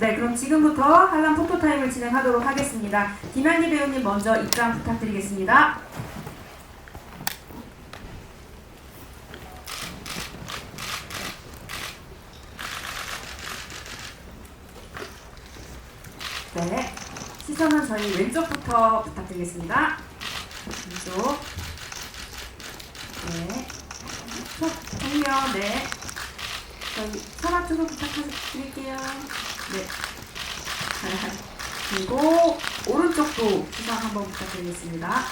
네, 그럼 지금부터 한람 포토타임을 진행하도록 하겠습니다. 김현기 배우님 먼저 입장 부탁드리겠습니다. 네, 시선은 저희 왼쪽부터 부탁드리겠습니다. 왼쪽. 네. 첫 정면, 네. 저희 서랍주도 부탁드릴게요. 네. 그리고 오른쪽도 시선 한번 부탁드리겠습니다.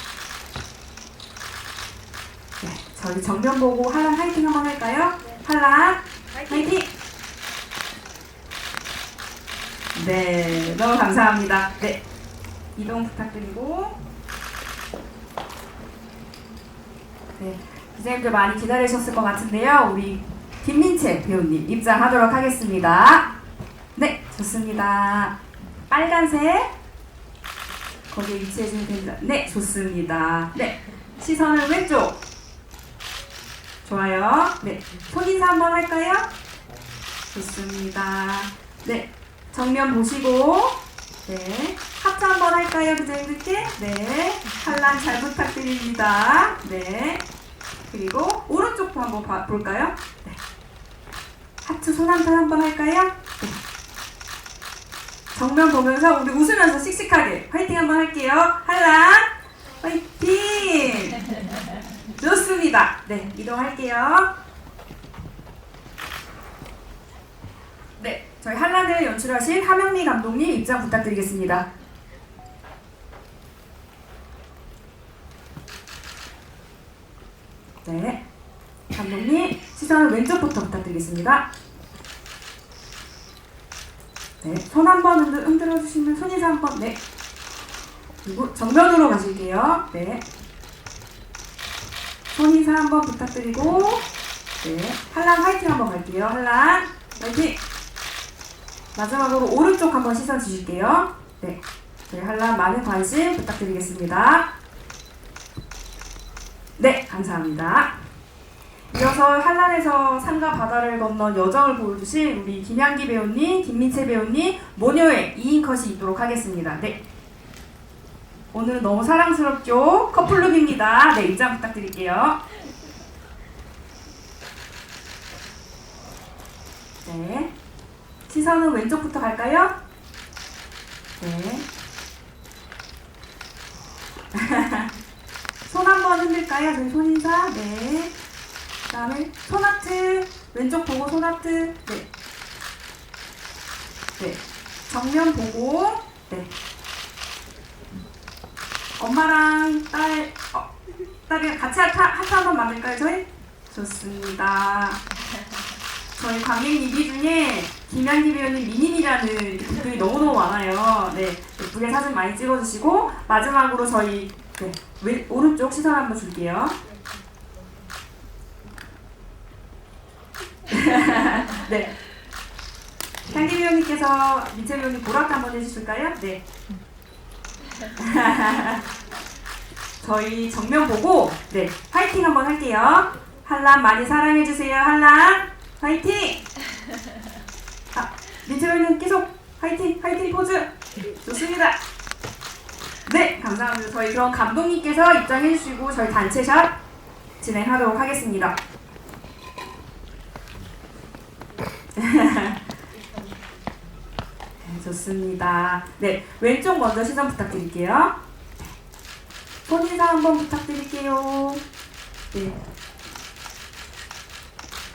네, 저희 정면 보고 한란 화이팅 한번 할까요? 한란 화이팅! 네, 너무 감사합니다. 네, 이동 부탁드리고 네, 기자님들 많이 기다리셨을 것 같은데요. 우리 김민채 배우님 입장하도록 하겠습니다. 네, 좋습니다. 빨간색 거기에 위치해 주면 됩니다. 네, 좋습니다. 네, 시선은 왼쪽. 좋아요. 네, 손 인사 한번 할까요? 좋습니다. 네, 정면 보시고 네, 하트 한번 할까요, 기자님들께? 네, 한란 잘 부탁드립니다. 네, 그리고 오른쪽도 한번 봐- 볼까요? 네. 하트 손 한 번 한번 할까요? 네. 정면 보면서 우리 웃으면서 씩씩하게 화이팅 한번 할게요. 한란 화이팅! 좋습니다. 네, 이동할게요. 네, 저희 한란을 연출하신 하명미 감독님 입장 부탁드리겠습니다. 네, 감독님 시선을 왼쪽부터 부탁드리겠습니다. 네, 손 한번 흔들, 흔들어 주시면 손인사 한번 네. 그리고 정면으로 가실게요. 네. 손 인사 한 번 부탁드리고 네. 한란 화이팅 한번 갈게요. 한란 화이팅. 마지막으로 오른쪽 한번 시선 주실게요. 네. 저희 한란 많은 관심 부탁드리겠습니다. 네, 감사합니다. 이어서 한란에서 산과 바다를 건너 여정을 보여주실 우리 김양기 배우님, 김민채 배우님 모녀의 2인 컷이 있도록 하겠습니다. 네. 오늘은 너무 사랑스럽죠? 커플룩입니다. 네, 입장 부탁드릴게요. 네. 시선은 왼쪽부터 갈까요? 네. 손 한번 흔들까요? 저희 손인사. 네. 그다음에 손 하트 왼쪽 보고 손 하트 네. 네. 정면 보고 네. 엄마랑 딸 어, 딸이랑 같이 하트, 하트 한번 만들까요 저희? 좋습니다. 저희 관객 리뷰 중에 김양기 배우님 미님이라는 분들이 너무너무 많아요. 네, 예쁘게 사진 많이 찍어주시고 마지막으로 저희 네, 왼, 오른쪽 시선 한번 줄게요. 네. 향기 배우님께서 민채 배우님 보라트 한번 해주실까요? 네. 저희 정면 보고 네 화이팅 한번 할게요. 한란 많이 사랑해 주세요. 한란 화이팅! 아, 민채 배우님 계속 화이팅 화이팅 포즈 좋습니다. 네 감사합니다. 저희 그럼 감독님께서 입장해 주시고 저희 단체샷 진행하도록 하겠습니다. 네, 좋습니다. 네, 왼쪽 먼저 시선 부탁드릴게요. 손 인사 한번 부탁드릴게요. 네.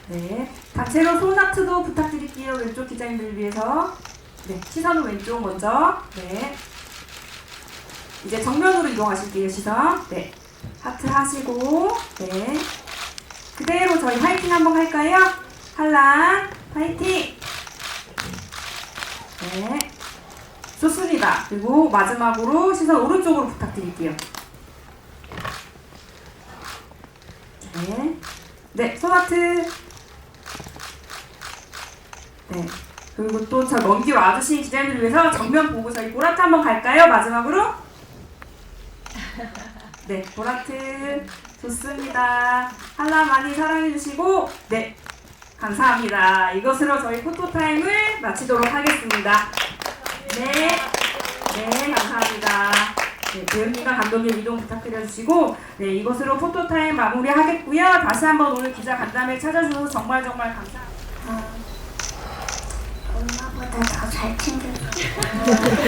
네. 단체로 손하트도 부탁드릴게요. 왼쪽 기자님들 위해서. 네, 시선은 왼쪽 먼저. 네. 이제 정면으로 이동하실게요, 시선. 네. 하트 하시고, 네. 그대로 저희 화이팅 한번 할까요? 한란, 화이팅! 네. 좋습니다. 그리고 마지막으로 시선 오른쪽으로 부탁드릴게요. 네. 네, 손하트. 네. 그리고 또 저 먼길 와주신 기자님들 위해서 정면 보고 저희 보라트 한번 갈까요? 마지막으로? 네, 보라트. 좋습니다. 한라 많이 사랑해주시고, 네. 감사합니다. 이것으로 저희 포토타임을 마치도록 하겠습니다. 네, 네, 감사합니다. 네, 배우님과 감독님 이동 부탁드려주시고, 네, 이것으로 포토타임 마무리 하겠고요. 다시 한번 오늘 기자 간담회 찾아주셔서 정말 정말 감사합니다. 엄마보다 더 잘 챙겨줘.